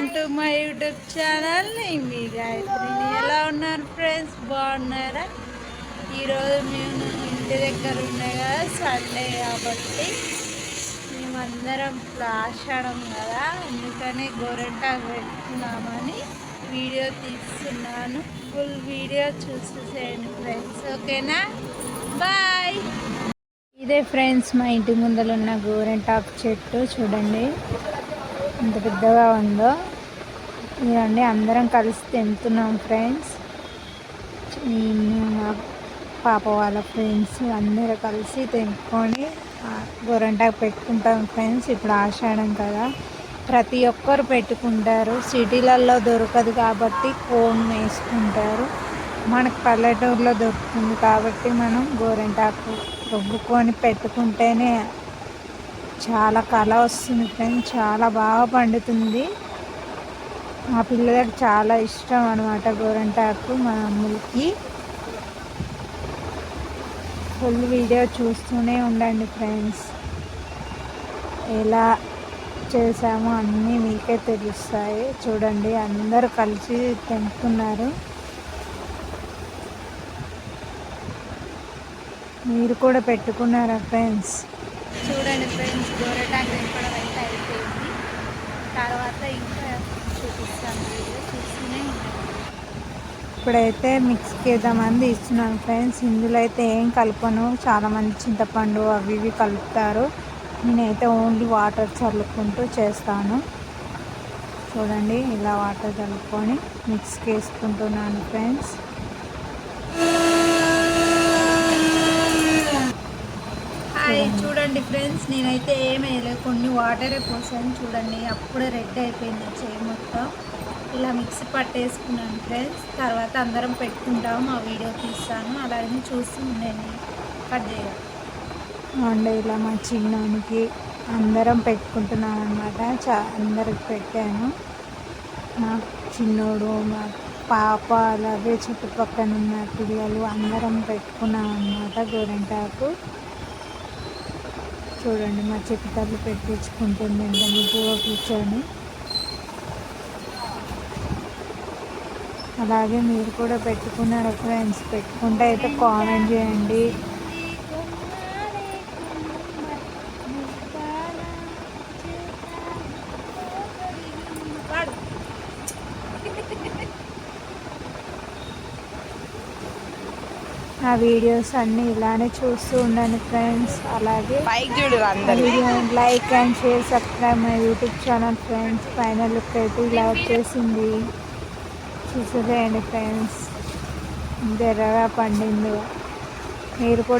Welcome to my YouTube channel మీ గాయత్రిని. ఎలా ఉన్నారు ఫ్రెండ్స్ బాగున్నారా? ఈరోజు మేము ఇంటి దగ్గర ఉన్నాయి కదా సండే కాబట్టి మేమందరం ఇప్పుడు ఆషాఢం కదా. అందుకని గోరెంటాకు పెట్టుకున్నామని వీడియో తీస్తున్నాను. ఫుల్ వీడియో చూసేసేయండి ఫ్రెండ్స్ ఓకేనా? బాయ్ ఇదే ఫ్రెండ్స్ మా ఇంటి ముందర ఉన్న గోరెంటాకు చెట్టు చూడండి. ఎంత పెద్దగా ఉందో. ఇదండి అందరం కలిసి తెంపుతున్నాం ఫ్రెండ్స్. నేను మా పాప వాళ్ళ ఫ్రెండ్స్ అందరూ కలిసి తెంపుకొని గొరంటాకు పెట్టుకుంటాం ఫ్రెండ్స్. ఇప్పుడు ఆషాఢం కదా. ప్రతి ఒక్కరు పెట్టుకుంటారు. సిటీలలో దొరకదు కాబట్టి కోన్ వేసుకుంటారు. మనకు పల్లెటూరులో దొరుకుతుంది కాబట్టి మనం గోరెంటాకు రుబ్బుకొని పెట్టుకుంటేనే చాలా కళ వస్తుంది ఫ్రెండ్స్ చాలా బాగా పండుతుంది. మా పిల్లలకు చాలా ఇష్టం అనమాట గోరంటాకు మా అమ్ములకి. ఫుల్ వీడియో చూస్తూనే ఉండండి ఫ్రెండ్స్. ఎలా చేసామో అన్నీ మీకే తెలుస్తాయి. చూడండి అందరూ కలిసి తెంపుతున్నారు. మీరు కూడా పెట్టుకున్నారా ఫ్రెండ్స్? చూడండి ఫ్రెండ్స్ గోరెటాకు దింపడం అయితే అయిపోయింది తర్వాత ఇంకా చూపిస్తాను వీడియో. చూస్తూనే ఇప్పుడైతే మిక్స్ వేద్దామని ఇస్తున్నాను ఫ్రెండ్స్. ఇందులో అయితే ఏం కలపను? చాలామంది చింతపండు అవి ఇవి కలుపుతారు. నేనైతే ఓన్లీ వాటర్ చల్లుకుంటూ చేస్తాను. చూడండి ఇలా వాటర్ చల్లుకొని మిక్స్కి వేసుకుంటున్నాను ఫ్రెండ్స్. హాయ్ చూడండి ఫ్రెండ్స్ నేనైతే ఏం వేయలేదు. కొన్ని వాటరే పోసాను. చూడండి అప్పుడే రెడ్ అయిపోయింది చేయి మొత్తం. ఇలా మిక్సీ పట్టేసుకున్నాను ఫ్రెండ్స్. తర్వాత అందరం పెట్టుకుంటాము. ఆ వీడియో తీస్తాను. అలాగే చూసి ఉండండి. కట్ చేయాలి ఇలా మా చిన్నానికి అందరం పెట్టుకుంటున్నాం అనమాట చా అందరికి పెట్టాను. మా చిన్నోడు మా పాప అలాగే చుట్టుపక్కల ఉన్న పిల్లలు అందరం పెట్టుకున్నాం అనమాట గోరెంటాకు. చూడండి మా చెట్టు పెట్టించుకుంటుంది. ఎంత ముద్దుగా కూర్చొని. అలాగే మీరు కూడా పెట్టుకున్నారు ఫ్రెండ్స్ పెట్టుకుంటే అయితే కామెంట్ చేయండి. ఆ వీడియోస్ అన్నీ ఇలానే చూస్తూ ఉండండి ఫ్రెండ్స్. అలాగే video like and share subscribe my YouTube channel friends. Final look అయితే ఇలా వచ్చేసింది. చూసేసేయండి ఫ్రెండ్స్. ఎంత ఎర్రగా పండిందో. మీరు కూడా